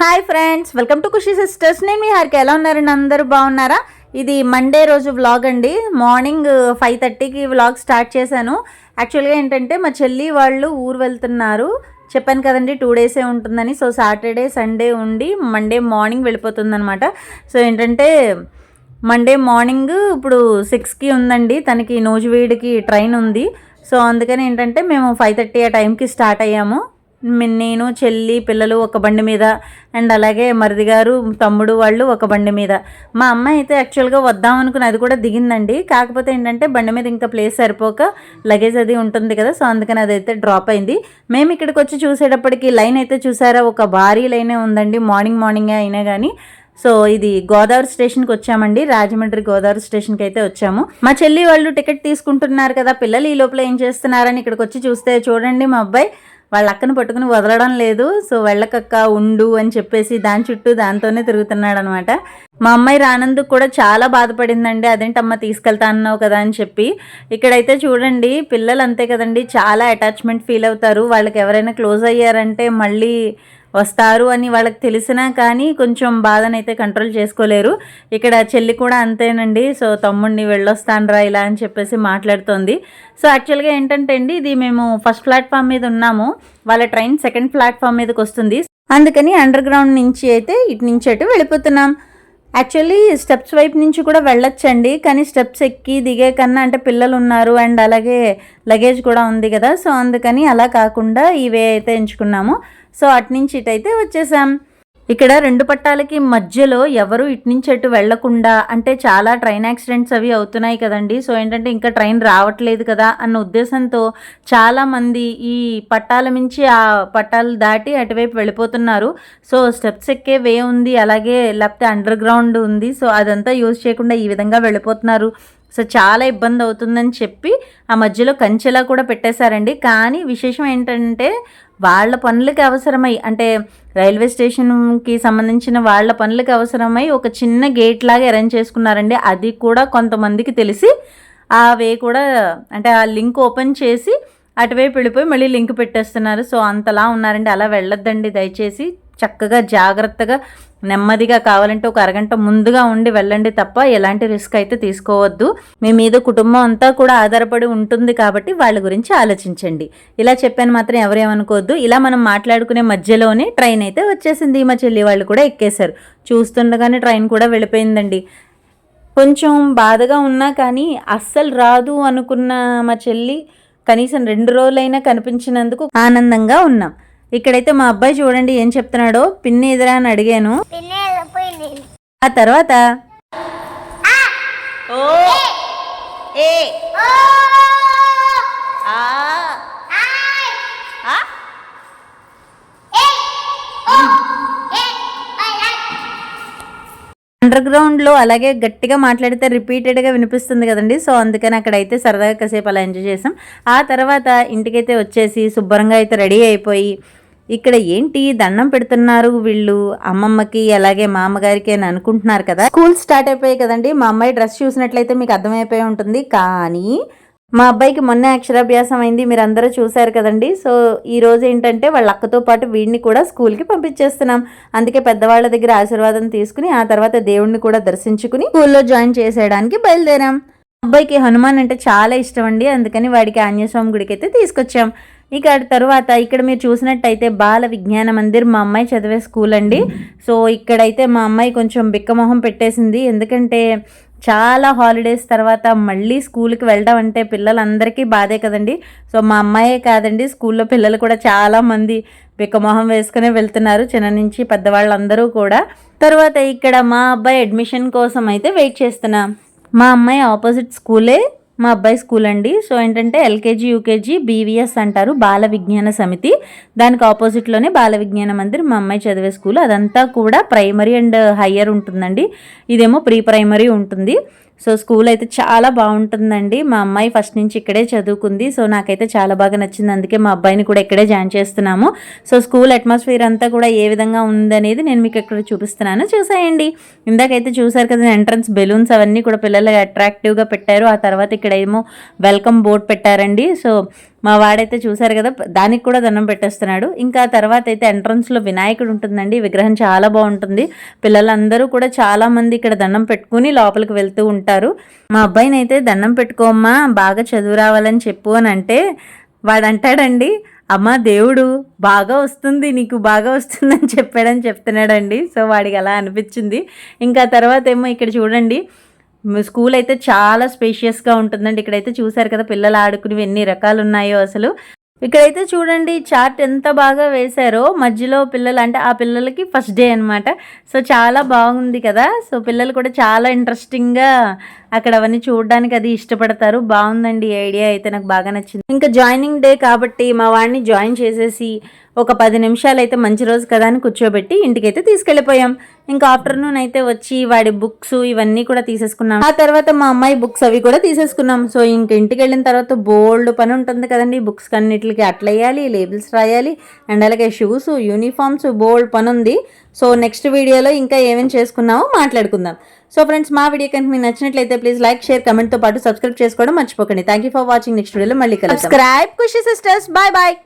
Hi friends welcome to Khushi sisters. నేను మీ హారికి. ఎలా ఉన్నారండి? అందరూ బాగున్నారా? ఇది మండే రోజు వ్లాగ్ అండి. మార్నింగ్ ఫైవ్ థర్టీకి వ్లాగ్ స్టార్ట్ చేశాను. యాక్చువల్గా ఏంటంటే మా చెల్లి వాళ్ళు ఊరు వెళ్తున్నారు. చెప్పాను కదండి టూ డేసే ఉంటుందని. సో సాటర్డే సండే ఉండి మండే మార్నింగ్ వెళ్ళిపోతుందనమాట సో ఏంటంటే మండే మార్నింగ్ ఇప్పుడు సిక్స్కి ఉందండి. తనకి నోజువీడికి ట్రైన్ ఉంది. సో అందుకని ఏంటంటే మేము ఫైవ్ థర్టీ ఆ టైంకి స్టార్ట్ అయ్యాము. నేను చెల్లి పిల్లలు ఒక బండి మీద అండ్ అలాగే మరిది గారు తమ్ముడు వాళ్ళు ఒక బండి మీద. మా అమ్మ అయితే యాక్చువల్గా వద్దాం అనుకుని అది కూడా దిగిందండి. కాకపోతే ఏంటంటే బండి మీద ఇంకా ప్లేస్ సరిపోక లగేజ్ అది ఉంటుంది కదా సో అందుకని అదైతే డ్రాప్ అయింది. మేము ఇక్కడికి వచ్చి చూసేటప్పటికి లైన్ అయితే చూసారా ఒక భారీ లైనే ఉందండి. మార్నింగ్ మార్నింగే అయినా కానీ సో ఇది గోదావరి స్టేషన్కి వచ్చామండి. రాజమండ్రి గోదావరి స్టేషన్కి అయితే వచ్చాము. మా చెల్లి వాళ్ళు టికెట్ తీసుకుంటున్నారు కదా పిల్లలు ఈ లోపల ఏం చేస్తున్నారని ఇక్కడికి వచ్చి చూస్తే చూడండి మా అబ్బాయి. వాళ్ళ అక్కను పట్టుకుని వదలడం లేదు. సో వెళ్ళకక్క ఉండు అని చెప్పేసి దాని చుట్టూ దాంతోనే తిరుగుతున్నాడు అనమాట మా అమ్మాయి రానందుకు కూడా చాలా బాధపడిందండి. అదేంటమ్మ తీసుకెళ్తా అన్నావు కదా అని చెప్పి. ఇక్కడైతే చూడండి పిల్లలు అంతే కదండి. చాలా అటాచ్మెంట్ ఫీల్ అవుతారు. వాళ్ళకి ఎవరైనా క్లోజ్ అయ్యారంటే మళ్ళీ వస్తారు అని వాళ్ళకి తెలిసినా కానీ కొంచెం బాధనైతే కంట్రోల్ చేసుకోలేరు. ఇక్కడ చెల్లి కూడా అంతేనండి. సో తమ్ముడిని వెళ్ళొస్తానరా ఇలా అని చెప్పేసి మాట్లాడుతోంది. సో యాక్చువల్గా ఏంటంటే అండి ఇది మేము ఫస్ట్ ప్లాట్ఫామ్ మీద ఉన్నాము. వాళ్ళ ట్రైన్ సెకండ్ ప్లాట్ఫామ్ మీదకి వస్తుంది అందుకని అండర్ గ్రౌండ్ నుంచి అయితే ఇటు నుంచి అటు వెళ్ళిపోతున్నాం. యాక్చువల్లీ స్టెప్స్ వైపు నుంచి కూడా వెళ్ళొచ్చండి. కానీ స్టెప్స్ ఎక్కి దిగే కన్నా అంటే పిల్లలు ఉన్నారు అండ్ అలాగే లగేజ్ కూడా ఉంది కదా. సో అందుకని అలా కాకుండా ఇవే అయితే ఎంచుకున్నాము. సో అటు నుంచి ఇటైతే వచ్చేసాం. ఇక్కడ రెండు పట్టాలకి మధ్యలో ఎవరు ఇటు నుంచి అటు వెళ్ళకుండా అంటే చాలా ట్రైన్ యాక్సిడెంట్స్ అవి అవుతున్నాయి కదండి. సో ఏంటంటే ఇంకా ట్రైన్ రావట్లేదు కదా అన్న ఉద్దేశంతో చాలామంది ఈ పట్టాల మించి ఆ పట్టాలు దాటి అటువైపు వెళ్ళిపోతున్నారు. సో స్టెప్స్ ఎక్కే వే ఉంది అలాగే లేకపోతే అండర్ గ్రౌండ్ ఉంది. సో అదంతా యూజ్ చేయకుండా ఈ విధంగా వెళ్ళిపోతున్నారు. సో చాలా ఇబ్బంది అవుతుందని చెప్పి ఆ మధ్యలో కంచెలా కూడా పెట్టేశారండి. కానీ విశేషం ఏంటంటే వాళ్ళ పనులకి అవసరమై అంటే రైల్వే స్టేషన్కి సంబంధించిన వాళ్ళ పనులకి అవసరమై ఒక చిన్న గేట్ లాగా అరేంజ్ చేసుకున్నారండి. అది కూడా కొంతమందికి తెలిసి ఆ వే కూడా అంటే ఆ లింక్ ఓపెన్ చేసి అటువైపు వెళ్ళిపోయి మళ్ళీ లింక్ పెట్టేస్తున్నారు. సో అంతలా ఉన్నారండి. అలా వెళ్ళొద్దండి దయచేసి. చక్కగా జాగ్రత్తగా నెమ్మదిగా కావాలంటే ఒక అరగంట ముందుగా ఉండి వెళ్ళండి తప్ప ఎలాంటి రిస్క్ అయితే తీసుకోవద్దు. మీ మీద కుటుంబం అంతా కూడా ఆధారపడి ఉంటుంది కాబట్టి వాళ్ళ గురించి ఆలోచించండి. ఇలా చెప్పాను మాత్రం ఎవరేమనుకోవద్దు. ఇలా మనం మాట్లాడుకునే మధ్యలోనే ట్రైన్ అయితే వచ్చేసింది. మా చెల్లి వాళ్ళు కూడా ఎక్కేశారు. చూస్తుండగానే ట్రైన్ కూడా వెళ్ళిపోయిందండి. కొంచెం బాధగా ఉన్నా కానీ అస్సలు రాదు అనుకున్న మా చెల్లి కనీసం రెండు రోజులైనా కనిపించినందుకు ఆనందంగా ఉన్నాం. ఇక్కడైతే మా అబ్బాయి చూడండి ఏం చెప్తున్నాడో. పిన్ని ఎదురా అని అడిగాను. ఆ తర్వాత? ఓ! ఏ! అండర్ గ్రౌండ్లో అలాగే గట్టిగా మాట్లాడితే రిపీటెడ్గా వినిపిస్తుంది కదండి. సో అందుకని అక్కడైతే సరదాగా కాసేపు అలా ఎంజాయ్ చేసాం. ఆ తర్వాత ఇంటికైతే వచ్చేసి శుభ్రంగా అయితే రెడీ అయిపోయి ఇక్కడ ఏంటి దండం పెడుతున్నారు వీళ్ళు? అమ్మమ్మకి అలాగే మామగారికి అని అనుకుంటున్నారు కదా. స్కూల్ స్టార్ట్ అయిపోయాయి కదండి. మా అమ్మాయి డ్రెస్ చూసినట్లయితే మీకు అర్థమైపోయి ఉంటుంది. కానీ మా అబ్బాయికి మొన్న అక్షరాభ్యాసం అయింది మీరు అందరూ చూశారు కదండి. సో ఈ రోజు ఏంటంటే వాళ్ళ అక్కతో పాటు వీడిని కూడా స్కూల్కి పంపించేస్తున్నాం. అందుకే పెద్దవాళ్ళ దగ్గర ఆశీర్వాదం తీసుకుని ఆ తర్వాత దేవుణ్ణి కూడా దర్శించుకుని స్కూల్లో జాయిన్ చేసేయడానికి బయలుదేరాం. అబ్బాయికి హనుమాన్ అంటే చాలా ఇష్టం అండి అందుకని వాడికి ఆంజనేయస్వామి గుడికి అయితే తీసుకొచ్చాం. ఇక తర్వాత ఇక్కడ మీరు చూసినట్టయితే బాల విజ్ఞాన మందిర్ మా అమ్మాయి చదివే స్కూల్ అండి. సో ఇక్కడైతే మా అమ్మాయి కొంచెం బిక్కమొహం పెట్టేసింది. ఎందుకంటే చాలా హాలిడేస్ తర్వాత మళ్ళీ స్కూల్కి వెళ్ళడం అంటే పిల్లలందరికీ బాధే కదండి. సో మా అమ్మాయే కాదండి స్కూల్లో పిల్లలు కూడా చాలా మంది బిక్కమొహం వేసుకునే వెళ్తున్నారు చిన్న నుంచి పెద్దవాళ్ళందరూ కూడా. తర్వాత ఇక్కడ మా అబ్బాయి అడ్మిషన్ కోసం అయితే వెయిట్ చేస్తున్నాం. మా అమ్మాయి ఆపోజిట్ స్కూలే మా అబ్బాయి స్కూల్ అండి. సో ఏంటంటే ఎల్కేజీ యూకేజీ బీవీఎస్ అంటారు బాల విజ్ఞాన సమితి. దానికి ఆపోజిట్లోనే బాల విజ్ఞాన మందిర్ మా అమ్మాయి చదివే స్కూల్. అదంతా కూడా ప్రైమరీ అండ్ హయ్యర్ ఉంటుందండి. ఇదేమో ప్రీ ప్రైమరీ ఉంటుంది. సో స్కూల్ అయితే చాలా బాగుంటుందండి. మా అమ్మాయి ఫస్ట్ నుంచి ఇక్కడే చదువుకుంది. సో నాకైతే చాలా బాగా నచ్చింది. అందుకే మా అబ్బాయిని కూడా ఇక్కడే జాయిన్ చేస్తున్నాము. సో స్కూల్ అట్మాస్ఫియర్ అంతా కూడా ఏ విధంగా ఉందనేది నేను మీకు ఇక్కడ చూపిస్తున్నాను. చూసేయండి. ఇందాకైతే చూసారు కదా ఎంట్రన్స్ బెలూన్స్ అవన్నీ కూడా పిల్లలు అట్రాక్టివ్గా పెట్టారు. ఆ తర్వాత ఇక్కడ ఏమో వెల్కమ్ బోర్డ్ పెట్టారండి. సో మా వాడైతే చూశారు కదా దానికి కూడా దండం పెట్టేస్తున్నాడు. ఇంకా తర్వాత అయితే ఎంట్రన్స్లో వినాయకుడు ఉంటుందండి విగ్రహం చాలా బాగుంటుంది. పిల్లలందరూ కూడా చాలామంది ఇక్కడ దండం పెట్టుకుని లోపలికి వెళ్తూ ఉంటారు. మా అబ్బాయిని అయితే దండం పెట్టుకోమ్మా బాగా చదువు రావాలని చెప్పు అని అంటే వాడు అంటాడండి అమ్మ దేవుడు బాగా వస్తుంది నీకు బాగా వస్తుందని చెప్పాడని చెప్తున్నాడండి. సో వాడికి అలా అనిపించింది. ఇంకా తర్వాత ఏమో ఇక్కడ చూడండి స్కూల్ అయితే చాలా స్పేషియస్గా ఉంటుందండి. ఇక్కడైతే చూసారు కదా పిల్లలు ఆడుకునేవి ఎన్ని రకాలు ఉన్నాయో అసలు. ఇక్కడైతే చూడండి చార్ట్ ఎంత బాగా వేశారో. మధ్యలో పిల్లలు అంటే ఆ పిల్లలకి ఫస్ట్ డే అనమాట సో చాలా బాగుంది కదా. సో పిల్లలు కూడా చాలా ఇంట్రెస్టింగ్గా అక్కడ అవన్నీ చూడడానికి అది ఇష్టపడతారు. బాగుందండి ఈ ఐడియా అయితే నాకు బాగా నచ్చింది. ఇంకా జాయినింగ్ డే కాబట్టి మా వాడిని జాయిన్ చేసేసి ఒక పది నిమిషాలు అయితే మంచి రోజు కదా అని కూర్చోబెట్టి ఇంటికైతే తీసుకెళ్ళిపోయాం. ఇంకా ఆఫ్టర్నూన్ అయితే వచ్చి వాడి బుక్స్ ఇవన్నీ కూడా తీసేసుకున్నాం. ఆ తర్వాత మా అమ్మాయి బుక్స్ అవి కూడా తీసేసుకున్నాం. సో ఇంక ఇంటికి వెళ్ళిన తర్వాత బోల్డ్ పని ఉంటుంది కదండి. బుక్స్ అన్నిటికి అట్లా వేయాలి లేబుల్స్ రాయాలి అండ్ అలాగే షూస్ యూనిఫామ్స్ బోల్డ్ పని ఉంది. సో నెక్స్ట్ వీడియోలో ఇంకా ఏమేమి చేసుకున్నామో మాట్లాడుకుందాం. సో ఫ్రెండ్స్ మా వీడియో కనుక మీకు నచ్చినట్లయితే ప్లీజ్ లైక్ షేర్ కమెంట్తో పాటు సబ్స్క్రైబ్ చేసుకోవడం మర్చిపోకండి. Thank you for watching next వీడియోలో మళ్ళీ కలుద్దాం. Subscribe Khushi sisters bye bye